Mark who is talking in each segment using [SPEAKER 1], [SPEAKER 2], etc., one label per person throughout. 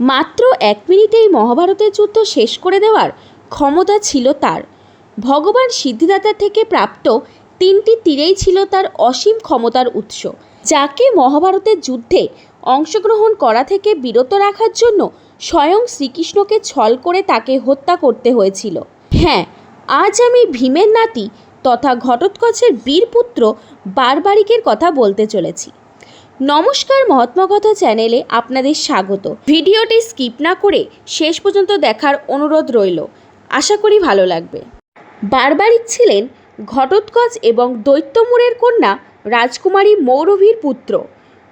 [SPEAKER 1] মাত্র এক মিনিটেই মহাভারতের যুদ্ধ শেষ করে দেওয়ার ক্ষমতা ছিল তার। ভগবান সিদ্ধিদাতা থেকে প্রাপ্ত তিনটি তীরেই ছিল তার অসীম ক্ষমতার উৎস, যাকে মহাভারতের যুদ্ধে অংশগ্রহণ করা থেকে বিরত রাখার জন্য স্বয়ং শ্রীকৃষ্ণকে ছল করে তাকে হত্যা করতে হয়েছিল। হ্যাঁ আজ আমি ভীমের নাতি তথা ঘটোৎকচের বীরপুত্র বারবারিকের কথা বলতে চলেছি। নমস্কার মহাত্মা কথা চ্যানেলে আপনাদের স্বাগত। ভিডিওটি স্কিপ না করে শেষ পর্যন্ত দেখার অনুরোধ রইল। আশা করি ভালো লাগবে। বারবারিক ছিলেন ঘটোৎকচ এবং দৈত্যমুরের কন্যা রাজকুমারী মৌরভীর পুত্র।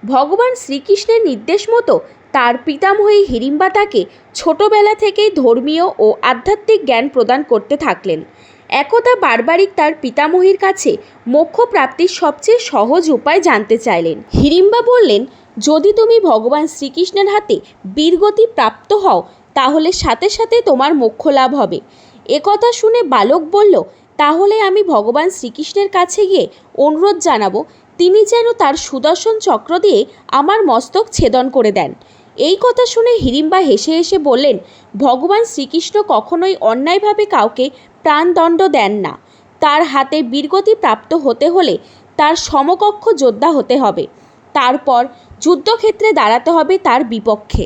[SPEAKER 1] ভগবান শ্রীকৃষ্ণের নির্দেশ মতো তার পিতামহী হিড়িম্বা তাকে ছোটবেলা থেকেই ধর্মীয় ও আধ্যাত্মিক জ্ঞান প্রদান করতে থাকলেন। একদা বারবারিক তার পিতামহীর কাছে মোক্ষ প্রাপ্তির সবচেয়ে সহজ উপায় জানতে চাইলেন। হিড়িম্বা বললেন, যদি তুমি ভগবান শ্রীকৃষ্ণের হাতে বীরগতি প্রাপ্ত হও, তাহলে সাথে সাথে তোমার মোক্ষ লাভ হবে একথা শুনে বালক বলল, তাহলে আমি ভগবান শ্রীকৃষ্ণের কাছে গিয়ে অনুরোধ জানাব। তিনি যেন তার সুদর্শন চক্র দিয়ে আমার মস্তক ছেদন করে দেন। এই কথা শুনে হিড়িম্বা হেসে হেসে বললেন, ভগবান শ্রীকৃষ্ণ কখনোই অন্যায়ভাবে কাউকে প্রাণদণ্ড দেন না। তার হাতে বীরগতি প্রাপ্ত হতে হলে তার সমকক্ষ যোদ্ধা হতে হবে। তারপর যুদ্ধক্ষেত্রে দাঁড়াতে হবে তার বিপক্ষে।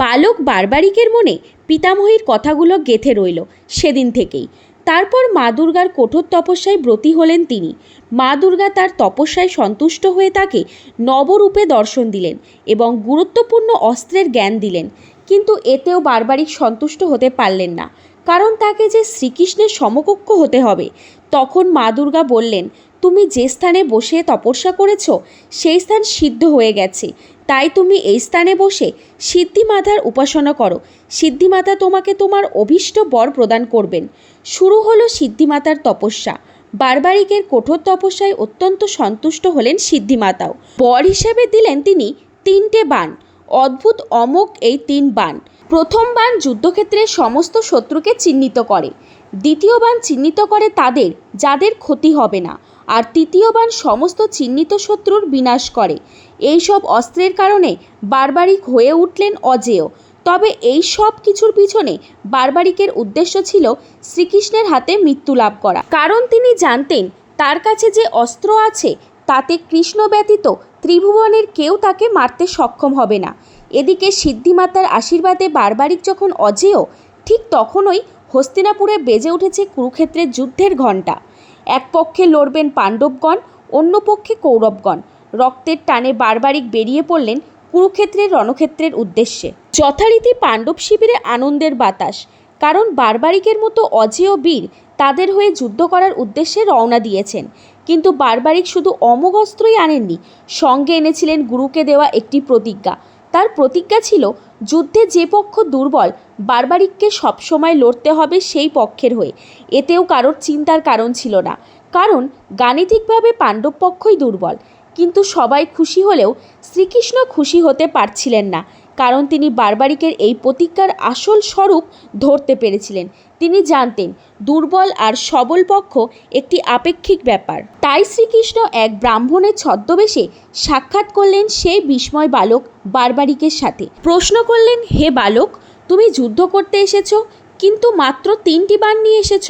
[SPEAKER 1] বালক বারবারিকের মনে পিতামহীর কথাগুলো গেথে রইল সেদিন থেকেই। তারপর মা দুর্গার কঠোর তপস্যায় ব্রতী হলেন তিনি। মা দুর্গা তার তপস্যায় সন্তুষ্ট হয়ে তাকে নবরূপে দর্শন দিলেন এবং গুরুত্বপূর্ণ অস্ত্রের জ্ঞান দিলেন। কিন্তু এতেও বারবারিক সন্তুষ্ট হতে পারলেন না। কারণ তাকে যে শ্রীকৃষ্ণের সমকক্ষ হতে হবে, তখন মা দুর্গা বললেন তুমি যে স্থানে বসে তপস্যা করেছ, সেই স্থান সিদ্ধ হয়ে গেছে। তাই তুমি এই স্থানে বসে সিদ্ধিমাতার উপাসনা করো। সিদ্ধিমাতা তোমাকে তোমার অভীষ্ট বর প্রদান করবেন। শুরু হলো সিদ্ধিমাতার তপস্যা। বারবারিকের কঠোর তপস্যায় অত্যন্ত সন্তুষ্ট হলেন সিদ্ধিমাতাও। বর হিসেবে দিলেন তিনি তিনটে বান অদ্ভুত অমোক এই তিন বান প্রথম বান যুদ্ধক্ষেত্রে সমস্ত শত্রুকে চিহ্নিত করে। দ্বিতীয় বান চিহ্নিত করে তাদের, যাদের ক্ষতি হবে না। আর তৃতীয় বান সমস্ত চিহ্নিত শত্রুর বিনাশ করে। এই সব অস্ত্রের কারণে বারবারিক হয়ে উঠলেন অজেয়। তবে এই সব কিছুর পিছনে বারবারিকের উদ্দেশ্য ছিল শ্রীকৃষ্ণের হাতে মৃত্যু লাভ করা। কারণ তিনি জানতেন তার কাছে যে অস্ত্র আছে, তাতে কৃষ্ণ ব্যতীত ত্রিভুবনের কেউ তাকে মারতে সক্ষম হবে না। এদিকে সিদ্ধিমাতার আশীর্বাদে বারবারিক যখন অজেয়, ঠিক তখনই হস্তিনাপুরে বেজে উঠেছে কুরুক্ষেত্রের যুদ্ধের ঘণ্টা। এক পক্ষে লড়বেন পাণ্ডবগণ, অন্য পক্ষে কৌরবগণ। রক্তের টানে বারবারিক বেরিয়ে পড়লেন কুরুক্ষেত্রের রণক্ষেত্রের উদ্দেশ্যে। যথারীতি পাণ্ডব শিবিরে আনন্দের বাতাস, কারণ বারবারিকের মতো অজেয় বীর তাদের হয়ে যুদ্ধ করার উদ্দেশ্যে রওনা দিয়েছেন। কিন্তু বারবারিক শুধু অমোঘ অস্ত্রই আনেননি, সঙ্গে এনেছিলেন গুরুকে দেওয়া একটি প্রতিজ্ঞা। তার প্রতিজ্ঞা ছিল, যুদ্ধে যে পক্ষ দুর্বল, বারবারিককে সবসময় লড়তে হবে সেই পক্ষের হয়ে। এতেও কারোর চিন্তার কারণ ছিল না। কারণ, গাণিতিকভাবে পাণ্ডব পক্ষই দুর্বল। কিন্তু সবাই খুশি হলেও শ্রীকৃষ্ণ খুশি হতে পারছিলেন না। কারণ তিনি বারবারিকের এই প্রতিজ্ঞার আসল স্বরূপ ধরতে পেরেছিলেন। তিনি জানতেন, দুর্বল আর সবল পক্ষ একটি আপেক্ষিক ব্যাপার। তাই শ্রীকৃষ্ণ এক ব্রাহ্মণের ছদ্মবেশে সাক্ষাৎ করলেন সেই বিস্ময় বালক বারবারিকের সাথে। প্রশ্ন করলেন, হে বালক, তুমি যুদ্ধ করতে এসেছ, কিন্তু মাত্র তিনটি বাণ নিয়ে এসেছ,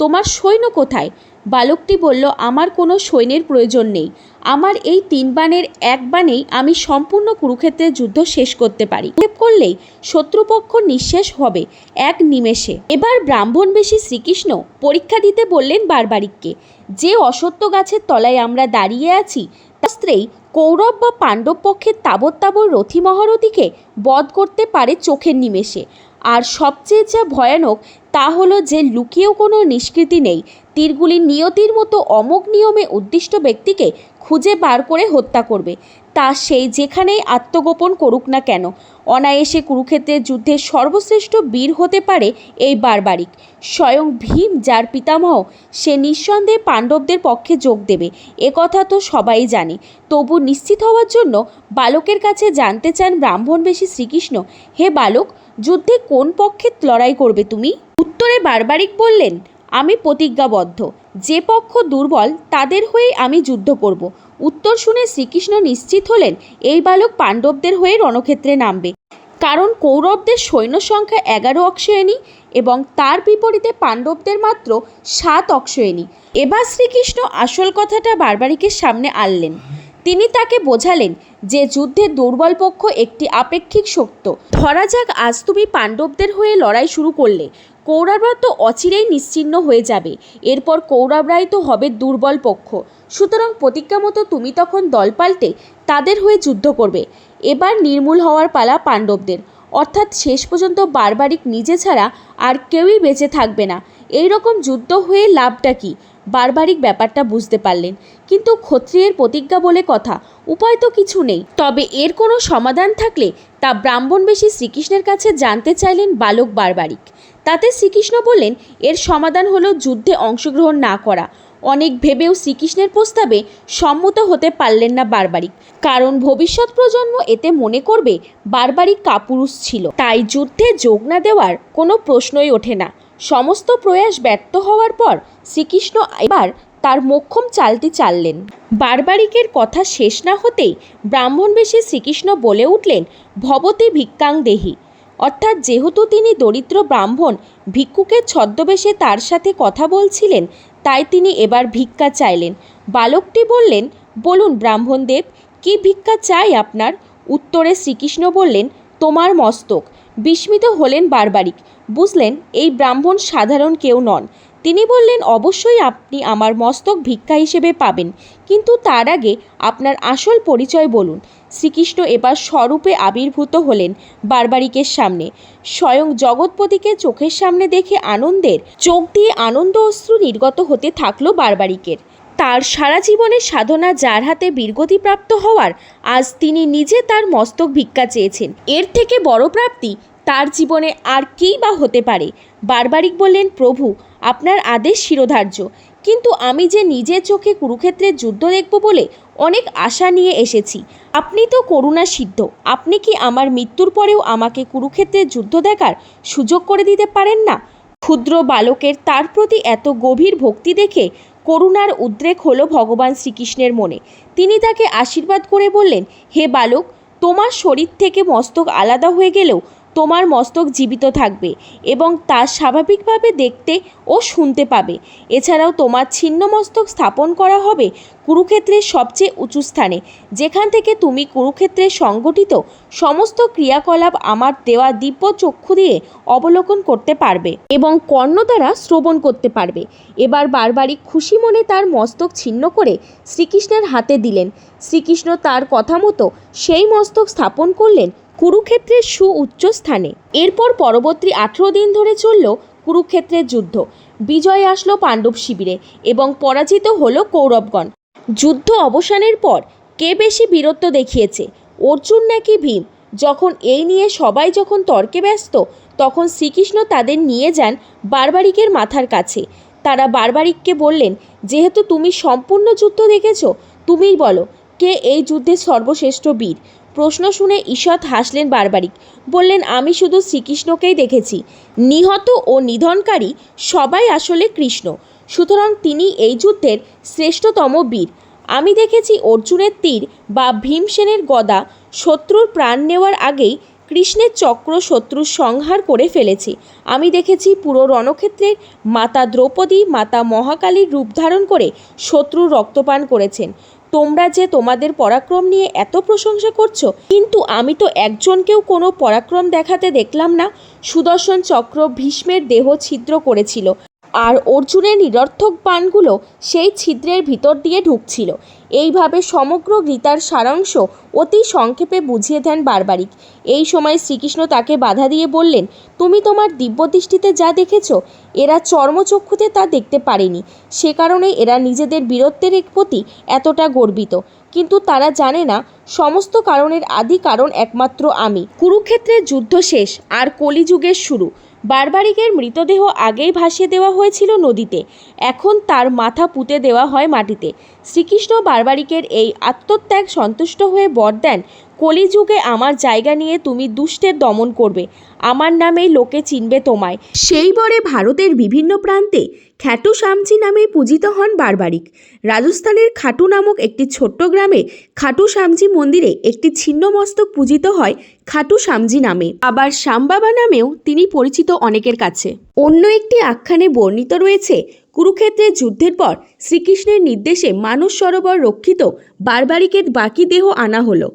[SPEAKER 1] তোমার সৈন্য কোথায়? বালকটি বলল, আমার কোনো সৈন্যের প্রয়োজন নেই। আমার এই তিন বানের এক বাণেই আমি সম্পূর্ণ কুরুক্ষেত্রের যুদ্ধ শেষ করতে পারি। করলেই শত্রুপক্ষ নিঃশেষ হবে এক নিমেষে। এবার ব্রাহ্মণবেশী শ্রীকৃষ্ণ পরীক্ষা দিতে বললেন বারবারিককে, যে অসত্য গাছের তলায় আমরা দাঁড়িয়ে আছি শাস্ত্রেই কৌরব বা পাণ্ডব পক্ষের তাবৎ তাবৎ রথী মহারথীকে বধ করতে পারে চোখের নিমেষে। আর সবচেয়ে যা ভয়ানক তা হলো যে লুকিয়েও কোনো নিষ্কৃতি নেই। তীরগুলি নিয়তির মতো অমোঘ নিয়মে উদ্দিষ্ট ব্যক্তিকে খুঁজে বার করে হত্যা করবে। তা সেই যেখানেই আত্মগোপন করুক না কেন। অনায়াসে কুরুক্ষেত্রের যুদ্ধে সর্বশ্রেষ্ঠ বীর হতে পারে এই বারবারিক। স্বয়ং ভীম, যার পিতামহ, সে নিঃসন্দেহে পাণ্ডবদের পক্ষে যোগ দেবে। একথা তো সবাই জানে। তবু নিশ্চিত হওয়ার জন্য বালকের কাছে জানতে চান ব্রাহ্মণবেশী শ্রীকৃষ্ণ। হে বালক, যুদ্ধে কোন পক্ষে লড়াই করবে তুমি? উত্তরে বারবারিক বললেন, আমি প্রতিজ্ঞাবদ্ধ। যে পক্ষ দুর্বল, তাদের হয়ে আমি যুদ্ধ করব। উত্তর শুনে শ্রীকৃষ্ণ নিশ্চিত হলেন, এই বালক পাণ্ডবদের হয়ে রণক্ষেত্রে নামবে। কারণ কৌরবদের সৈন্য সংখ্যা এগারো অক্ষয়ণী এবং তার বিপরীতে পাণ্ডবদের মাত্র সাত অক্ষয়ণী। এবার শ্রীকৃষ্ণ আসল কথাটা বারবারিকের সামনে আনলেন। তিনি তাকে বোঝালেন যে যুদ্ধের দুর্বল পক্ষ একটি আপেক্ষিক সত্য ধরা যাক আজ তুমি পাণ্ডবদের হয়ে লড়াই শুরু করলে। কৌরবরা তো অচিরেই নিশ্চিহ্ন হয়ে যাবে। এরপর কৌরবরাই তো হবে দুর্বল পক্ষ। সুতরাং প্রতিজ্ঞা মতো তুমি তখন দল পাল্টে তাদের হয়ে যুদ্ধ করবে। এবার নির্মূল হওয়ার পালা পাণ্ডবদের। অর্থাৎ শেষ পর্যন্ত বারবারিক নিজে ছাড়া আর কেউই বেঁচে থাকবে না। এই রকম যুদ্ধ হয়ে লাভটা কী? বারবারিক ব্যাপারটা বুঝতে পারলেন। কিন্তু ক্ষত্রিয়ের প্রতিজ্ঞা বলে কথা, উপায় তো কিছু নেই। তবে এর কোনো সমাধান থাকলে তা ব্রাহ্মণবেশী শ্রীকৃষ্ণের কাছে জানতে চাইলেন বালক বারবারিক। তাতে শ্রীকৃষ্ণ বললেন, এর সমাধান হলো যুদ্ধে অংশগ্রহণ না করা। অনেক ভেবেও শ্রীকৃষ্ণের প্রস্তাবে সম্মত হতে পারলেন না বারবারিক। কারণ ভবিষ্যৎ প্রজন্ম এতে মনে করবে, বারবারিক কাপুরুষ ছিল। তাই যুদ্ধে যোগ না দেওয়ার কোনো প্রশ্নই ওঠে না। সমস্ত প্রয়াস ব্যর্থ হওয়ার পর শ্রীকৃষ্ণ এবার তার মোক্ষম চালটি চাললেন। বারবারিকের কথা শেষ না হতেই ব্রাহ্মণবেশে শ্রীকৃষ্ণ বলে উঠলেন, ভবতে ভিক্ষাং দেহি। অর্থাৎ যেহেতু তিনি দরিদ্র ব্রাহ্মণ, ভিক্ষুকের ছদ্মবেশে তার সাথে কথা বলছিলেন, তাই তিনি এবার ভিক্ষা চাইলেন। বালকটি বললেন, বলুন ব্রাহ্মণদেব, কি ভিক্ষা চাই আপনার? উত্তরে শ্রীকৃষ্ণ বললেন, তোমার মস্তক। বিস্মিত হলেন বারবারিক। বুঝলেন, এই ব্রাহ্মণ সাধারণ কেউ নন। তিনি বললেন, অবশ্যই আপনি আমার মস্তক ভিক্ষা হিসেবে পাবেন। কিন্তু তার আগে আপনার আসল পরিচয় বলুন। শ্রীকৃষ্ণ এবার স্বরূপে আবির্ভূত হলেন বারবারিকের সামনে। স্বয়ং জগৎপতিকে চোখের সামনে দেখে আনন্দের, চোখ দিয়ে আনন্দ অশ্রু নির্গত হতে থাকল বারবারিকের। তার সারা জীবনের সাধনা যার হাতে বীরগতি প্রাপ্ত হওয়ার, আজ তিনি নিজে তার মস্তক ভিক্ষা চেয়েছেন। এর থেকে বড় প্রাপ্তি তার জীবনে আর কী বা হতে পারে? বারবারিক বললেন, প্রভু, আপনার আদেশ শিরোধার্য। কিন্তু আমি যে নিজের চোখে কুরুক্ষেত্রের যুদ্ধ দেখব বলে অনেক আশা নিয়ে এসেছি। আপনি তো করুণা সিদ্ধ। আপনি কি আমার মৃত্যুর পরেও আমাকে কুরুক্ষেত্রের যুদ্ধ দেখার সুযোগ করে দিতে পারেন না? ক্ষুদ্র বালকের তার প্রতি এত গভীর ভক্তি দেখে করুণার উদ্রেক হলো ভগবান শ্রীকৃষ্ণের মনে। তিনি তাকে আশীর্বাদ করে বললেন, হে বালক, তোমার শরীর থেকে মস্তক আলাদা হয়ে গেলেও তোমার মস্তক জীবিত থাকবে এবং তা স্বাভাবিকভাবে দেখতে ও শুনতে পাবে। এছাড়াও তোমার ছিন্ন মস্তক স্থাপন করা হবে কুরুক্ষেত্রের সবচেয়ে উঁচু স্থানে, যেখান থেকে তুমি কুরুক্ষেত্রে সংগঠিত সমস্ত ক্রিয়াকলাপ আমার দেওয়া দিব্য চক্ষু দিয়ে অবলোকন করতে পারবে এবং কর্ণ দ্বারা শ্রবণ করতে পারবে। এবার বারবারই খুশি মনে তার মস্তক ছিন্ন করে শ্রীকৃষ্ণের হাতে দিলেন। শ্রীকৃষ্ণ তার কথা মতো সেই মস্তক স্থাপন করলেন কুরুক্ষেত্রের সুউচ্চ স্থানে। এরপর পরবর্তী আঠেরো দিন ধরে চলল কুরুক্ষেত্রের যুদ্ধ। বিজয় আসলো পাণ্ডব শিবিরে এবং পরাজিত হলো কৌরবগণ। যুদ্ধ অবসানের পর কে বেশি বীরত্ব দেখিয়েছে? অর্জুন নাকি ভীম? যখন এই নিয়ে সবাই যখন তর্কে ব্যস্ত, তখন শ্রীকৃষ্ণ তাদের নিয়ে যান বারবারিকের মাথার কাছে। তারা বারবারিককে বললেন, যেহেতু তুমি সম্পূর্ণ যুদ্ধ দেখেছ, তুমিই বলো, কে এই যুদ্ধের সর্বশ্রেষ্ঠ বীর? প্রশ্ন শুনে ঈষৎ হাসলেন বারবারিক। বললেন, আমি শুধু শ্রীকৃষ্ণকেই দেখেছি। নিহত ও নিধনকারী সবাই আসলে কৃষ্ণ। সুতরাং তিনি এই যুদ্ধের শ্রেষ্ঠতম বীর। আমি দেখেছি অর্জুনের তীর বা ভীমসেনের গদা শত্রুর প্রাণ নেওয়ার আগেই কৃষ্ণের চক্র শত্রুর সংহার করে ফেলেছে। আমি দেখেছি পুরো রণক্ষেত্রের মাতা দ্রৌপদী, মাতা মহাকালীর রূপ ধারণ করে শত্রুর রক্তপান করেছেন। তোমরা যে তোমাদের পরাক্রম নিয়ে এত প্রশংসা করছ, কিন্তু আমি তো একজনকেও কোনো পরাক্রম দেখাতে দেখলাম না। সুদর্শন চক্র ভীষ্মের দেহ ছিদ্র করেছিল, আর অর্জুনের নিরর্থক বাণগুলো সেই ছিদ্রের ভিতর দিয়ে ঢুকছিল। এইভাবে সমগ্র গীতার সারাংশ অতি সংক্ষেপে বুঝিয়ে দেন বারবারিক। এই সময় শ্রীকৃষ্ণ তাকে বাধা দিয়ে বললেন, তুমি তোমার দিব্যদৃষ্টিতে যা দেখেছ, এরা চর্মচক্ষুতে তা দেখতে পারেনি। সে কারণে এরা নিজেদের বীরত্বের প্রতি এতটা গর্বিত। কিন্তু তারা জানে না, সমস্ত কারণের আদি কারণ একমাত্র আমি। কুরুক্ষেত্রের যুদ্ধ শেষ, আর কলিযুগের শুরু। বারবারিকের মৃতদেহ আগেই ভাসিয়ে দেওয়া হয়েছিল নদীতে। এখন তার মাথা পুঁতে দেওয়া হয় মাটিতে। শ্রীকৃষ্ণ বারবারিকের এই আত্মত্যাগ সন্তুষ্ট হয়ে বর দেন, কলিযুগে আমার জায়গা নিয়ে তুমি দুষ্টের দমন করবে, আমার নামেই লোকে চিনবে তোমায়। সেই বরে ভারতের বিভিন্ন প্রান্তে খ্যাটু শামচি নামে পূজিত হন বারবারিক। রাজস্থানের খাটু নামক একটি ছোট্ট গ্রামে খাটু শামজি মন্দিরে একটি ছিন্নমস্তক পূজিত হয় খাটু শামজি নামে। আবার শ্যামবাবা নামেও তিনি পরিচিত অনেকের কাছে। অন্য একটি আখ্যানে বর্ণিত রয়েছে কুরুক্ষেত্রের যুদ্ধের পর শ্রীকৃষ্ণের নির্দেশে মানুষ সরোবর রক্ষিত বারবারিকের বাকি দেহ আনা হলো।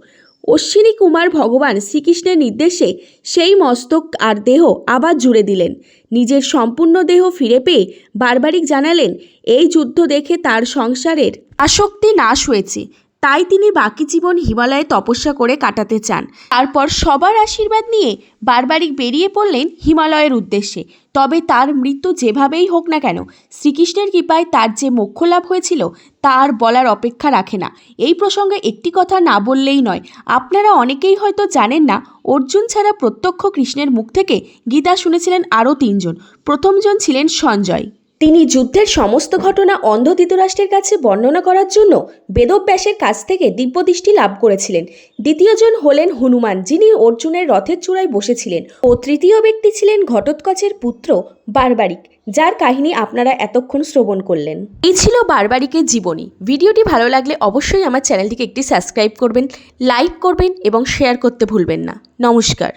[SPEAKER 1] অশ্বিনী কুমার ভগবান শ্রীকৃষ্ণের নির্দেশে সেই মস্তক আর দেহ আবার জুড়ে দিলেন। নিজের সম্পূর্ণ দেহ ফিরে পেয়ে বারবারিক জানালেন, এই যুদ্ধ দেখে তার সংসারের আসক্তি নাশ হয়েছে। তাই তিনি বাকি জীবন হিমালয়ে তপস্যা করে কাটাতে চান। তারপর সবার আশীর্বাদ নিয়ে বারবারিক বেরিয়ে পড়লেন হিমালয়ের উদ্দেশ্যে। তবে তার মৃত্যু যেভাবেই হোক না কেন, শ্রীকৃষ্ণের কৃপায় তার যে মোক্ষ লাভ হয়েছিল, তা আর বলার অপেক্ষা রাখে না। এই প্রসঙ্গে একটি কথা না বললেই নয়, আপনারা অনেকেই হয়তো জানেন না, অর্জুন ছাড়া প্রত্যক্ষ কৃষ্ণের মুখ থেকে গীতা শুনেছিলেন আরও তিনজন। প্রথমজন ছিলেন সঞ্জয়। তিনি যুদ্ধের সমস্ত ঘটনা অন্ধ ধৃতরাষ্ট্রের কাছে বর্ণনা করার জন্য বেদব্যাসের কাছ থেকে দিব্যদৃষ্টি লাভ করেছিলেন। দ্বিতীয়জন হলেন হনুমান, যিনি অর্জুনের রথের চূড়ায় বসেছিলেন ও তৃতীয় ব্যক্তি ছিলেন ঘটোৎকচের পুত্র বারবারিক, যার কাহিনী আপনারা এতক্ষণ শ্রবণ করলেন। এই ছিল বারবারিকের জীবনী। ভিডিওটি ভালো লাগলে অবশ্যই আমার চ্যানেলটিকে একটি সাবস্ক্রাইব করবেন, লাইক করবেন এবং শেয়ার করতে ভুলবেন না। নমস্কার।